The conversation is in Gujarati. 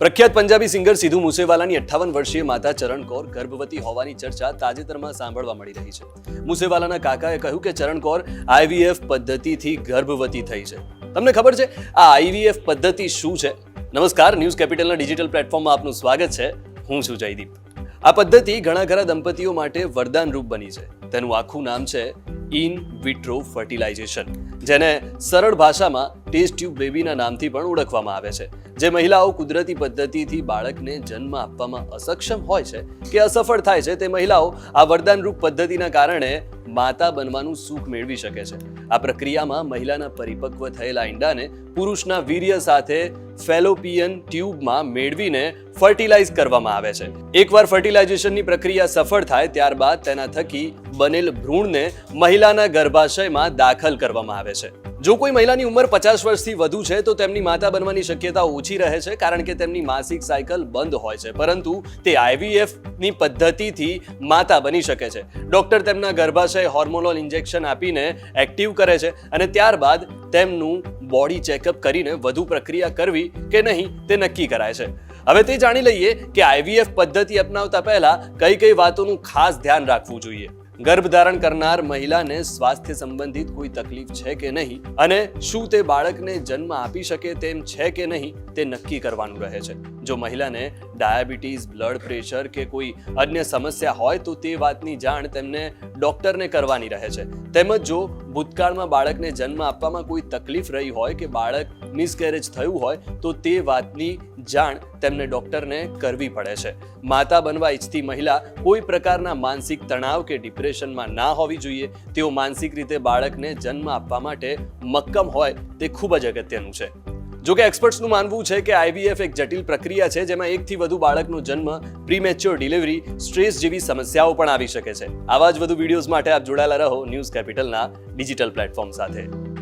પ્રખ્યાત પંજાબી સિંગર સિધુ મુસેવાલાની અઠ્ઠાવન વર્ષીય માતા ચરણ કૌર ગર્ભવતી હોવાની ચર્ચા તાજેતરમાં સાંભળવા મળી રહી છે. મુસેવાલાના કાકાએ કહ્યું કે ચરણ કૌર આઈવીએફ પદ્ધતિથી ગર્ભવતી થઈ છે. તમને ખબર છે આ આઈવીએફ પદ્ધતિ શું છે? નમસ્કાર, ન્યૂઝ કેપિટલના ડિજિટલ પ્લેટફોર્મમાં આપનું સ્વાગત છે. હું છું જયદીપ. આ પદ્ધતિ ઘણા ખરા દંપતીઓ માટે વરદાન રૂપ બની છે. તેનું આખું નામ છે ઇન વિટ્રો ફર્ટિલાઇઝેશન, જેને સરળ ભાષામાં ટેસ્ટ ટ્યુબ બેબીના નામથી પણ ઓળખવામાં આવે છે. જે મહિલાઓ કુદરતી પદ્ધતિથી બાળકને જન્મ આપવામાં અસક્ષમ હોય છે કે અસફળ થાય છે તે મહિલાઓ આ વરદાનરૂપ પદ્ધતિના કારણે માતા બનવાનું સુખ મેળવી શકે છે. આ પ્રક્રિયામાં મહિલાના પરિપક્વ થયેલા ઈંડાને પુરુષના વીર્ય સાથે ફેલોપિયન ટ્યુબમાં મેળવીને ફર્ટિલાઇઝ કરવામાં આવે છે. એકવાર ફર્ટિલાઇઝેશનની પ્રક્રિયા સફળ થાય ત્યારબાદ તેના થકી બનેલ ભ્રૂણને મહિલાના ગર્ભાશયમાં દાખલ કરવામાં આવે છે. જો કોઈ મહિલાની ઉંમર પચાસ વર્ષથી વધુ છે તો તેમની માતા બનવાની શક્યતા ઓછી રહે છે કારણ કે તેમની માસિક સાયકલ બંધ હોય છે. પરંતુ તે આઈવીએફની પદ્ધતિથી માતા બની શકે છે. ડોક્ટર તેમના ગર્ભાશય હોર્મોનલ ઇન્જેક્શન આપીને એક્ટિવ કરે છે અને ત્યારબાદ તેમનું બોડી ચેકઅપ કરીને વધુ પ્રક્રિયા કરવી કે નહીં તે નક્કી કરાય છે. હવે તે જાણી લઈએ કે આઈવીએફ પદ્ધતિ અપનાવતા પહેલા કઈ કઈ વાતોનું ખાસ ધ્યાન રાખવું જોઈએ. ગર્ભધારણ કરનાર મહિલાને સ્વાસ્થ્ય સંબંધિત કોઈ તકલીફ છે કે નહીં અને શું તે બાળકને જન્મ આપી શકે તેમ છે કે નહીં તે નક્કી કરવાનું રહે છે. જો મહિલાને ડાયાબિટીસ, બ્લડ પ્રેશર કે કોઈ અન્ય સમસ્યા હોય તો તે વાતની જાણ તેમને ડૉક્ટરને કરવાની રહે છે. તેમજ જો ભૂતકાળમાં બાળકને જન્મ આપવામાં કોઈ તકલીફ રહી હોય કે બાળક મિસકેરેજ થયું હોય તો તે વાતની જાણ તેમને ડૉક્ટરને કરવી પડે છે. માતા બનવા ઈચ્છતી મહિલા કોઈ પ્રકારના માનસિક તણાવ કે ડિપ્રેશનમાં ના હોવી જોઈએ. તેઓ માનસિક રીતે બાળકને જન્મ આપવા માટે મક્કમ હોય તે ખૂબ જ અગત્યનું છે. જો કે એક્સપર્ટ્સનું માનવું છે કે આઈવીએફ એક જટિલ પ્રક્રિયા છે, જેમાં એકથી વધુ બાળકનો જન્મ પ્રીમેચ્યોર ડિલિવરી સ્ટ્રેસ જેવી સમસ્યાઓ પણ આવી શકે છે. આવા જ વધુ વિડીયોઝ માટે આપ જોડાયેલા રહો ન્યૂઝ કેપિટલના ડિજિટલ પ્લેટફોર્મ સાથે.